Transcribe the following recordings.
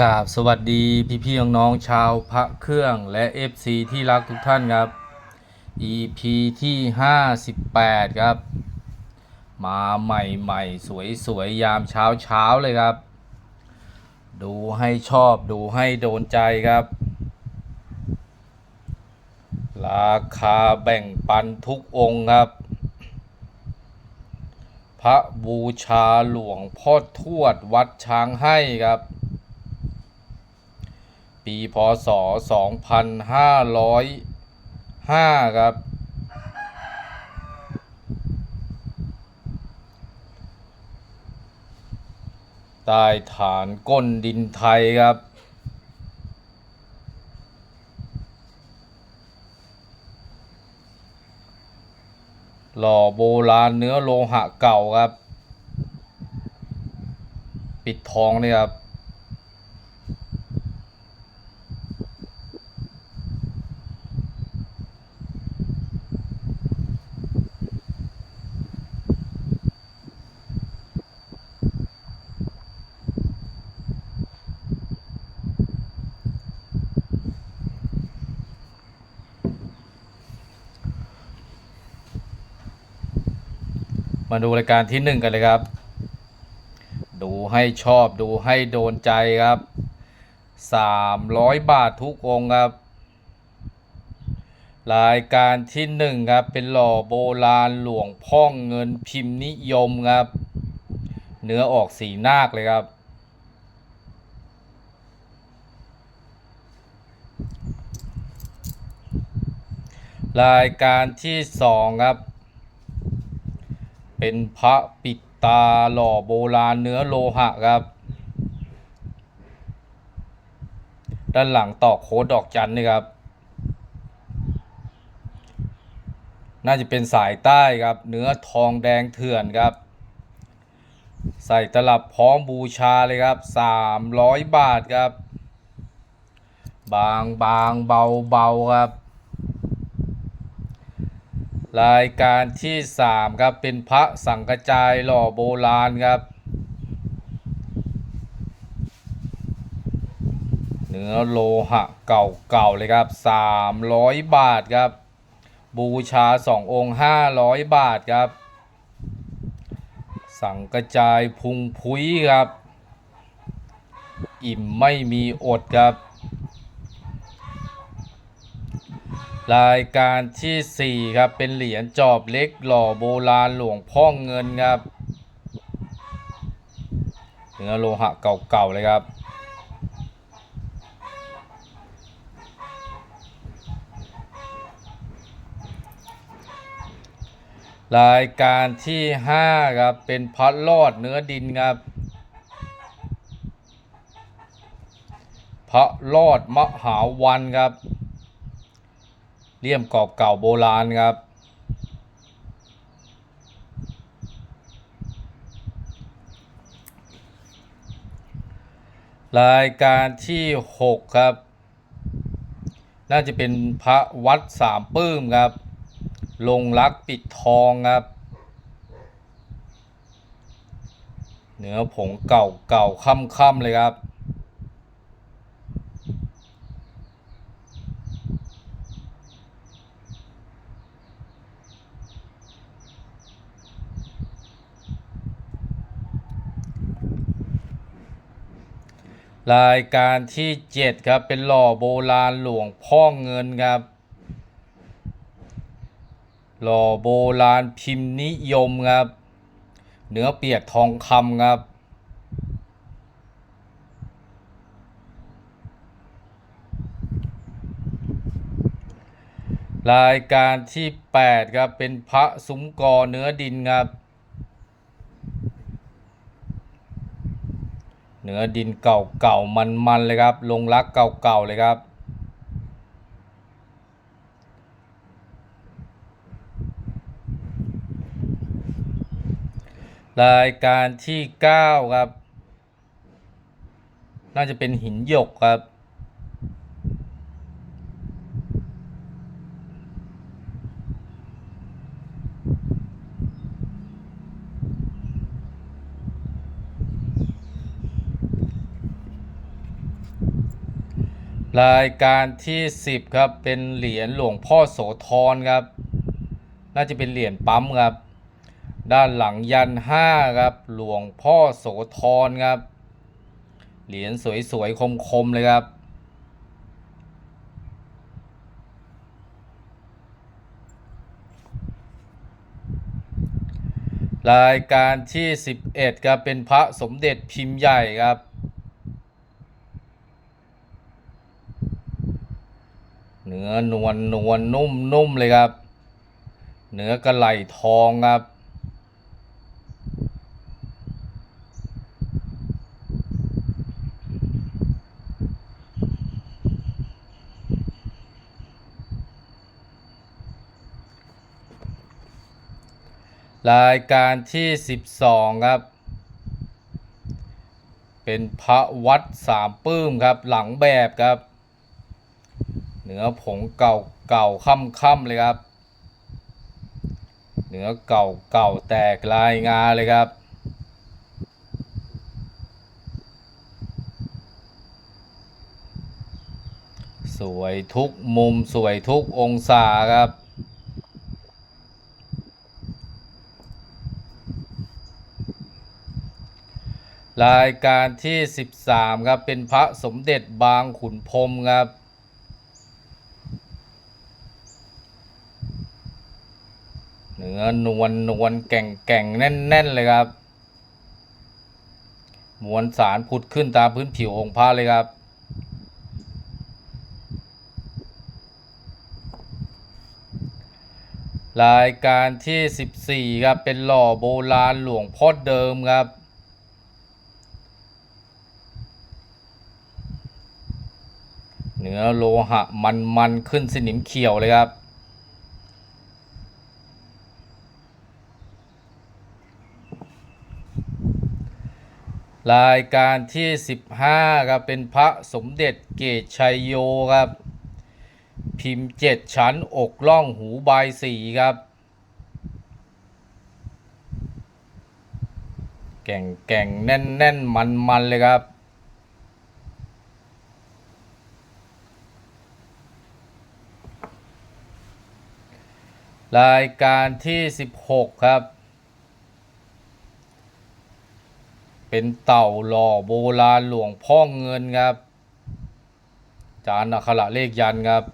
กราบสวัสดีพี่พี่ๆน้องๆชาวพระเครื่องและ FC ที่รักทุกท่านครับ EP ที่ 58 ครับ มาใหม่ๆ สวยๆ ยามเช้าเช้าๆเลยครับ ดูให้ชอบดูให้โดนใจครับ ราคาแบ่งปันทุกองค์ครับ พระบูชาหลวงพ่อทวดวัดช้างให้ครับ ปีพศ 2505 ครับ ใต้ฐานก้นดินไทยครับ หล่อโบราณเนื้อโลหะเก่าครับ ปิดทองนี่ครับ มาดูรายการที่หนึ่งกันเลยครับ ดูให้ชอบดูให้โดนใจครับสามร้อยบาททุกองค์ครับ รายการที่หนึ่งครับ เป็นหล่อโบราณหลวงพ่องเงินพิมพ์นิยมครับ เนื้อออกสีนาคเลยครับรายการที่สองครับ เป็นพระปิดตาหล่อโบราณเนื้อโลหะครับ ด้านหลังตอกโคดดอกจันนี่ครับ น่าจะเป็นสายใต้ครับ เนื้อทองแดงเถื่อนครับ ใส่ตลับพร้อมบูชาเลยครับ 300 บาทครับ บางบางเบาเบาครับ รายการที่ 3 ครับ เป็นพระสังกจายหล่อโบราณครับ เนื้อโลหะเก่าๆเลยครับ 300 บาทครับ บูชา 2 องค์ 500 บาทครับ สังกจายพุงพุ้ยครับ อิ่มไม่มีอดครับ รายการที่ 4 ครับ เป็นเหรียญจอบเล็กหล่อโบราณหลวงพ่อเงินครับเนื้อโลหะเก่าๆเลยครับรายการที่ 5 ครับ เป็นพัดลอดเนื้อดินครับพระลอดมหาวันครับ เลี่ยมกรอบเก่าโบราณครับ รายการที่ 6 ครับ น่าจะเป็นพระวัดสามปื้มครับ ลงรักปิดทองครับเนื้อผงเก่าเก่าค่ำๆเลยครับ รายการที่ 7 ครับ เป็นหล่อโบราณหลวงพ่อเงินครับ หล่อโบราณพิมพ์นิยมครับ เนื้อเปียกทองคำครับ รายการที่ 8 ครับ เป็นพระซุ้มกอเนื้อดินครับ เนื้อดินเก่าๆ มันๆ เลยครับ ลงรักเก่าๆ เลยครับ รายการที่ 9 ครับ น่าจะเป็นหินหยกครับ รายการที่ 10 ครับ เป็นเหรียญหลวงพ่อโสธรครับ น่าจะเป็นเหรียญปั๊มครับ ด้านหลังยัน5ครับ หลวงพ่อโสธรครับ เหรียญสวยๆคมๆเลยครับ รายการที่ 11ครับเป็นพระสมเด็จพิมพ์ใหญ่ครับ เนื้อนวลนวลนุ่มนุ่มเลยครับ เนื้อกระไหลทองครับ รายการที่ 12 ครับ เป็นพระวัดสามปื้มครับหลังแบบครับ เนื้อผงเก่าเก่าค่ำค่ำเลยครับ เนื้อเก่าเก่าแตกลายงาเลยครับ สวยทุกมุมสวยทุกองศาครับรายการที่ 13 ครับ เป็นพระสมเด็จบางขุนพรมครับ เนื้อนวลนวลแก่งแก่งแน่นแน่น ๆ เลยครับ มวลสารผุดขึ้นตามพื้นผิวองค์พระเลยครับ รายการที่ 14 ครับ เป็นหล่อโบราณหลวงพ่อเดิมครับเนื้อโลหะมันมันขึ้นสนิมเขียวเลยครับ รายการที่ 15ครับเป็นพระสมเด็จเกตชัยโยครับ พิมพ์เจ็ดชั้นอกล่องหูใบายสีครับ แก่งแก่งแน่นแน่นมันมันเลยครับ รายการที่ 16 ครับ เป็นเต่าหล่อโบราณหลวงพ่อเงินครับ จานอัคระเลขยันครับ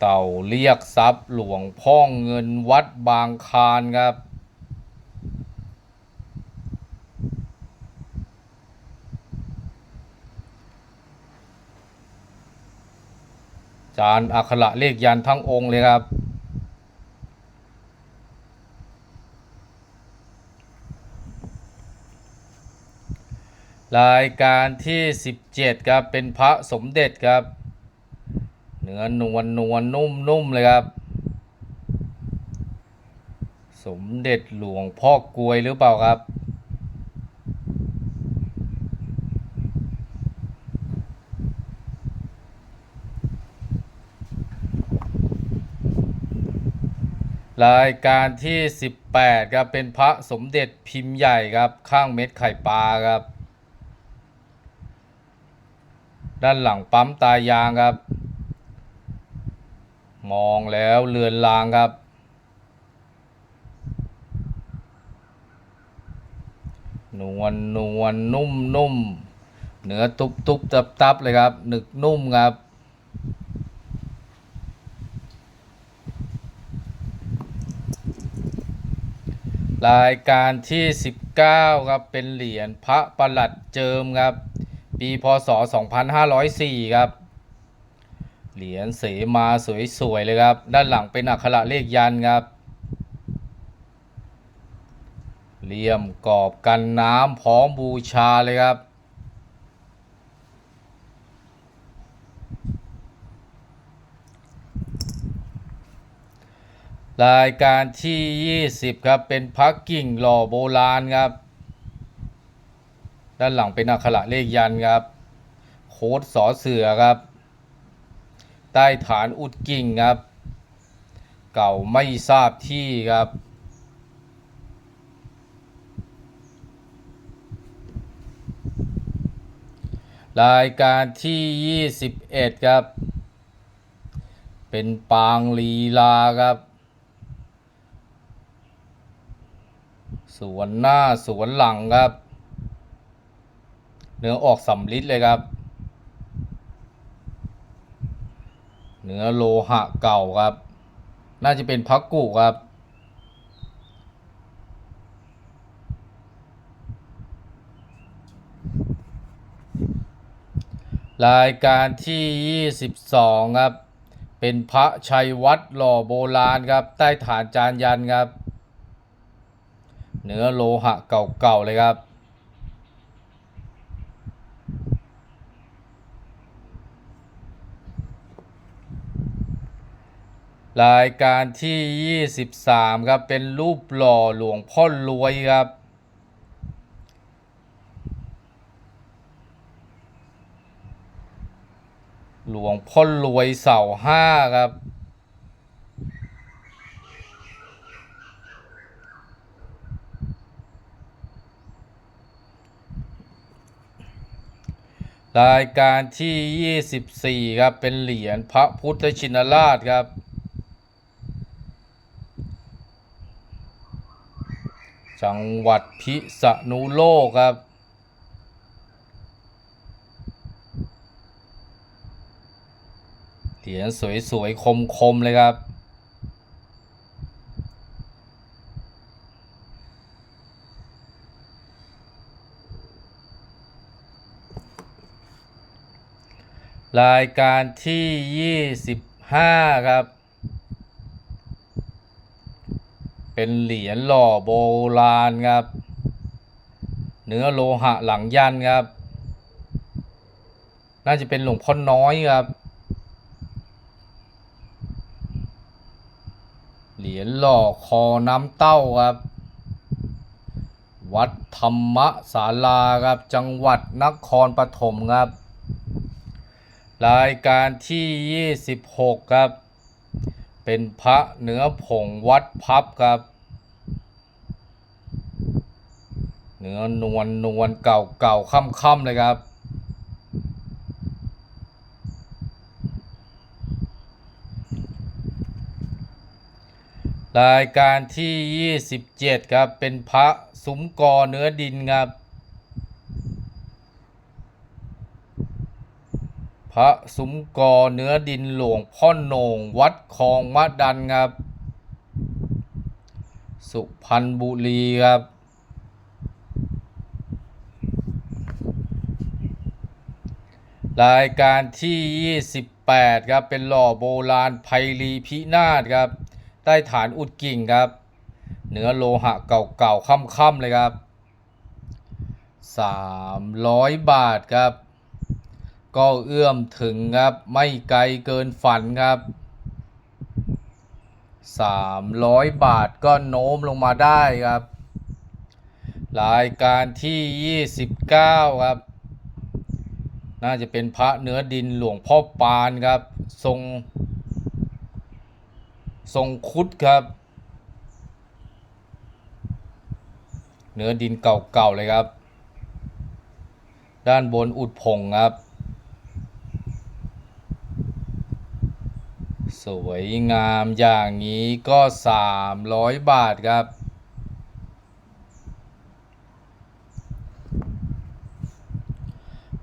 เต่าเรียกทรัพย์หลวงพ่อเงินวัดบางคานครับ จานอักขระเลขยันทั้งองค์เลยครับ รายการที่ 17 ครับ เป็นพระสมเด็จครับ เนื้อนวลนวลนุ่มนุ่มเลยครับ สมเด็จหลวงพ่อกลวยหรือเปล่าครับ รายการที่ 18ครับเป็นพระสมเด็จพิมพ์ใหญ่ครับข้างเม็ดไข่ปลาครับ ด้านหลังปั๊มตายางครับ มองแล้วเลือนลางครับ นวลนวลนุ่มนุ่มเนื้อตุบตุบตับตับเลยครับหนึกนุ่มครับ รายการที่ 19 ครับ เป็นเหรียญพระประหลัดเจิมครับ ปีพศ 2504 ครับ เหรียญเสมาสวยๆเลยครับ ด้านหลังเป็นอักขระเลขยันครับ เหลี่ยมกรอบกันน้ำพร้อมบูชาเลยครับ รายการที่ 20 ครับ เป็นพักกิ่งหล่อโบราณครับ ด้านหลังเป็นอักขระเลขยันครับ โค้ดสอเสือครับ ใต้ฐานอุดกิ่งครับ เก่าไม่ทราบที่ครับ รายการที่ 21 ครับ เป็นปางลีลาครับ วนหน้าสวนหลังครับ เนื้อออกสำลิดเลยครับ เนื้อโลหะเก่าครับ น่าจะเป็นพักกุครับรายการที่ 22 ครับ เป็นพระชัยวัดหล่อโบราณครับ ใต้ฐานจานยันครับ เนื้อโลหะเก่าๆเลยครับ รายการที่ 23 ครับ เป็นรูปหล่อหลวงพ่อรวยครับหลวงพ่อรวยเสาห้าครับ รายการที่ 24 ครับ เป็นเหรียญพระพุทธชินราชครับ จังหวัดพิษณุโลกครับ เหรียญสวยๆ คมๆ เลยครับ รายการที่ 25 ครับ เป็นเหรียญหล่อโบราณครับ เนื้อโลหะหลังยันครับ น่าจะเป็นหลวงพ่อน้อยครับ เหรียญหล่อคอน้ำเต้าครับ วัดธรรมศาลาครับ จังหวัดนครปฐมครับ รายการที่ 26 ครับ เป็นพระเนื้อผงวัดพับครับ เนื้อนวลนวลเก่าเก่าค่ำค่ำเลยครับ รายการที่ 27 ครับ เป็นพระซุ้มกอเนื้อดินครับ พระซุ้มกอเนื้อดินหลวงพ่อโหนงวัดคลองมะดันครับ สุพรรณบุรีครับ รายการที่ 28 ครับ เป็นหล่อโบราณไพลีพินาศครับ ใต้ฐานอุดกิ่งครับ เนื้อโลหะเก่าๆค่ำๆเลยครับ 300 บาทครับ ก็เอื้อมถึงครับ ไม่ไกลเกินฝันครับ 300 บาทก็โน้มลงมาได้ครับ รายการที่ 29 ครับ น่าจะเป็นพระเนื้อดินหลวงพ่อปานครับ ทรง ทรงคุดครับ เนื้อดินเก่าๆเลยครับ ด้านบนอุดผงครับ สวยงามอย่างนี้ก็ 300 บาทครับ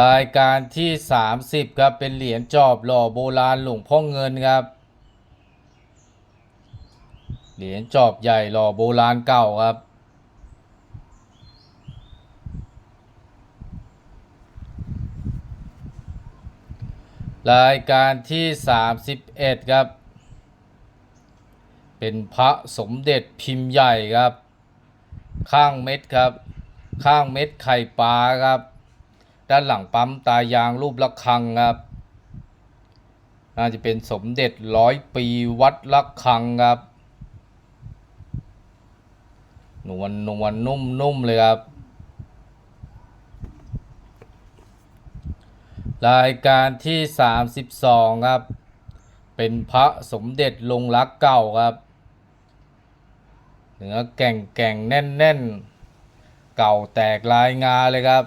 รายการที่ 30 ครับ เป็นเหรียญจอบหล่อโบราณหลวงพ่อเงินครับ เหรียญจอบใหญ่หล่อโบราณเก่าครับ รายการที่ 31 ครับ เป็นพระสมเด็จพิมพ์ใหญ่ครับ ข้างเม็ดครับ ข้างเม็ดไข่ปลาครับ ด้านหลังปั๊มตายางรูประฆังครับ น่าจะเป็นสมเด็จร้อยปีวัดระฆังครับนวลนวลนุ่มนุ่มเลยครับ รายการที่ 32 ครับ เป็นพระสมเด็จลงรักเก่าครับเนื้อแก่งแก่งแน่นแน่นเก่าแตกลายงาเลยครับ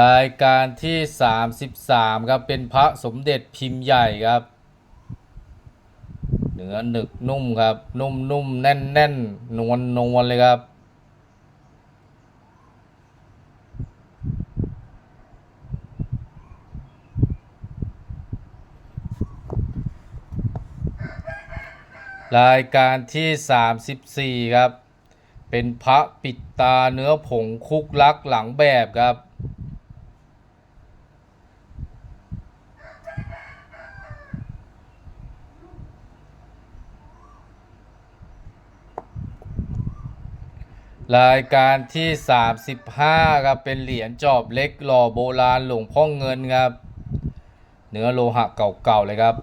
รายการที่ 33 ครับ เป็นพระสมเด็จพิมพ์ใหญ่ครับ นื้อหนึกนุ่มครับ นุ่มนุ่มแน่นแน่นนวลนวลเลยครับ รายการที่ 34 ครับ เป็นพระปิดตาเนื้อผงคุกลักหลังแบบครับ รายการที่ 35ครับเป็นเหรียญจอบเล็กหล่อโบราณหลวงพ่อเงินครับ เนื้อโลหะเก่าๆเลยครับ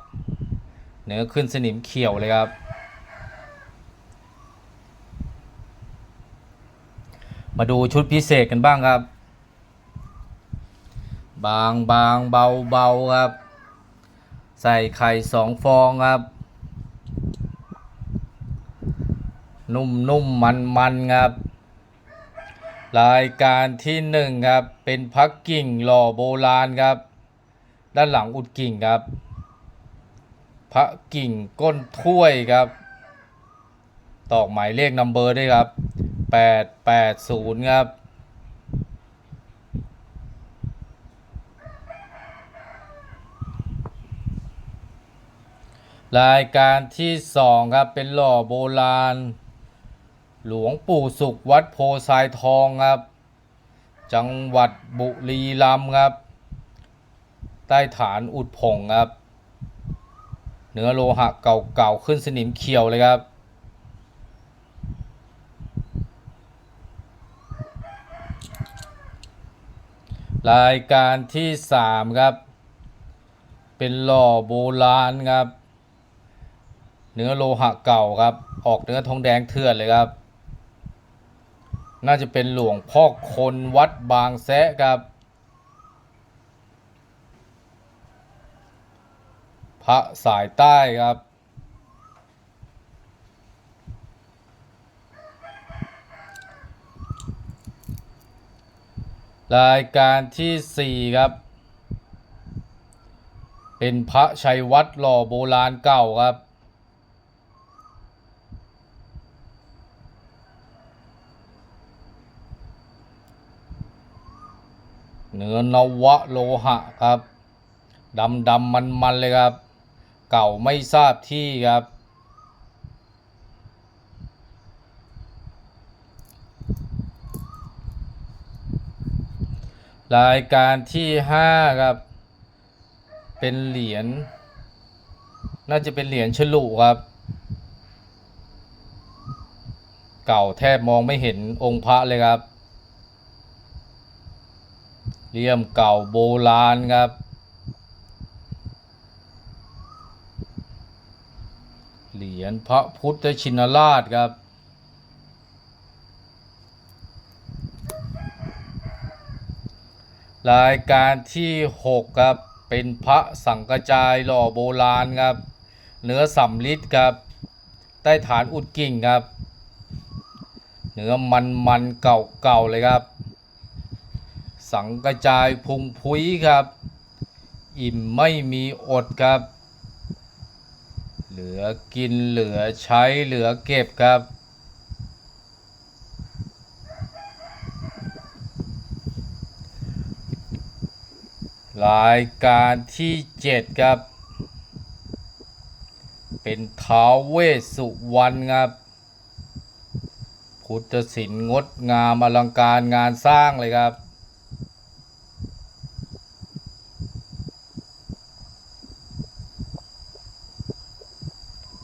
เนื้อขึ้นสนิมเขียวเลยครับ มาดูชุดพิเศษกันบ้างครับ บางบางเบาเบาครับ ใส่ไข่สองฟองครับนุ่มนุ่มมันมันครับ รายการที่หนึ่งครับ เป็นพักกิ่งหล่อโบราณครับ ด้านหลังอุดกิ่งครับพระกิ่งก้นถ้วยครับ ตอกหมายเลขนัมเบอร์ด้วยครับ880ครับ รายการที่สองครับเป็นหล่อโบราณ หลวงปู่สุขวัดโพไซทองครับ จังหวัดบุรีรัมย์ครับ ใต้ฐานอุดผงครับ เนื้อโลหะเก่าๆขึ้นสนิมเขียวเลยครับ รายการที่สามครับ เป็นหล่อโบราณครับ เนื้อโลหะเก่าครับ ออกเนื้อทองแดงเถื่อนเลยครับ น่าจะเป็นหลวงพ่อคนวัดบางแซะครับ พระสายใต้ครับ รายการที่สี่ครับ เป็นพระชัยวัดหล่อโบราณเก่าครับ เนื้อนวะโลหะครับดำดำมันมันเลยครับ เก่าไม่ทราบที่ครับ รายการที่ห้าครับ เป็นเหรียญน่าจะเป็นเหรียญฉลุครับ เก่าแทบมองไม่เห็นองค์พระเลยครับ เลี่ยมเก่าโบราณครับ เหรียญพระพุทธชินราชครับ รายการที่ 6 ครับ เป็นพระสังกจายหล่อโบราณครับ เนื้อสำลิดครับ ใต้ฐานอุดกิ่งครับ เนื้อมันมันเก่าๆเลยครับ สังกจายพุงพุ้ยครับ อิ่มไม่มีอดครับ เหลือกินเหลือใช้เหลือเก็บครับ รายการที่เจ็ดครับ เป็นท้าวเวสสุวรรณครับพุทธศิลป์งดงามอลังการงานสร้างเลยครับ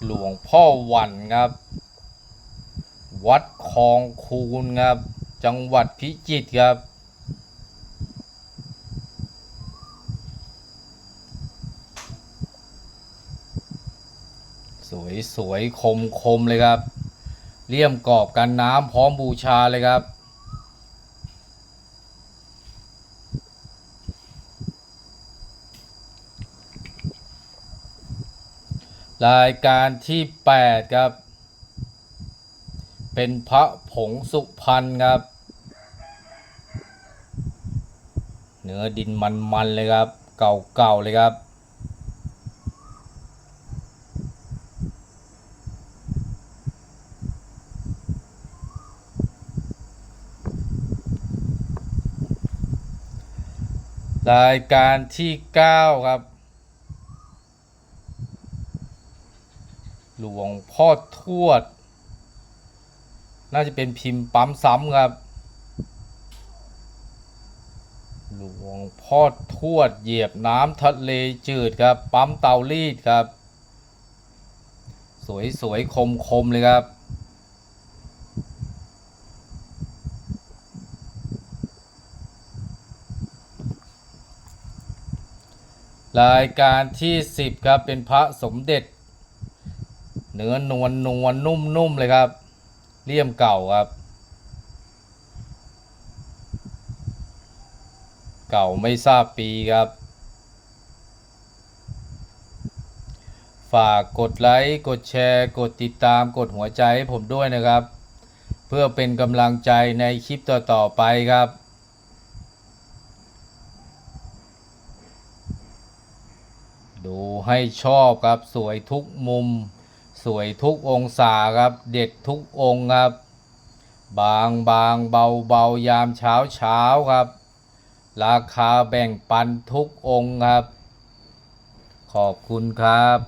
หลวง พ่อวันครับ วัดคลองคูนครับ จังหวัดพิจิตรครับ สวยสวยคมคมเลยครับ เลี่ยมกรอบกันน้ำพร้อมบูชาเลยครับ รายการที่ 8 ครับ เป็นพระผงสุพรรณครับ เนื้อดินมันๆเลยครับ เก่าๆเลยครับรายการที่ 9 ครับ หลวงพ่อทวด น่าจะเป็นพิมพ์ปั๊มซ้ำครับ หลวงพ่อทวดเหยียบน้ำทะเลจืดครับ ปั๊มเตารีดครับ สวยสวยคมคมๆเลยครับรายการที่ 10 ครับ เป็นพระสมเด็จ เนื้อนวลนวลนุ่มนุ่มเลยครับ เลี่ยมเก่าครับ เก่าไม่ทราบปีครับ ฝากกดไลค์ กดแชร์ กดติดตาม กดหัวใจให้ผมด้วยนะครับ เพื่อเป็นกำลังใจในคลิปต่อ ๆ ไปครับดูให้ชอบครับสวยทุกมุม สวยทุกองศาครับ เด็ดทุกองครับ บางบางเบาเบายามเช้าเช้าครับ ราคาแบ่งปันทุกองครับ ขอบคุณครับ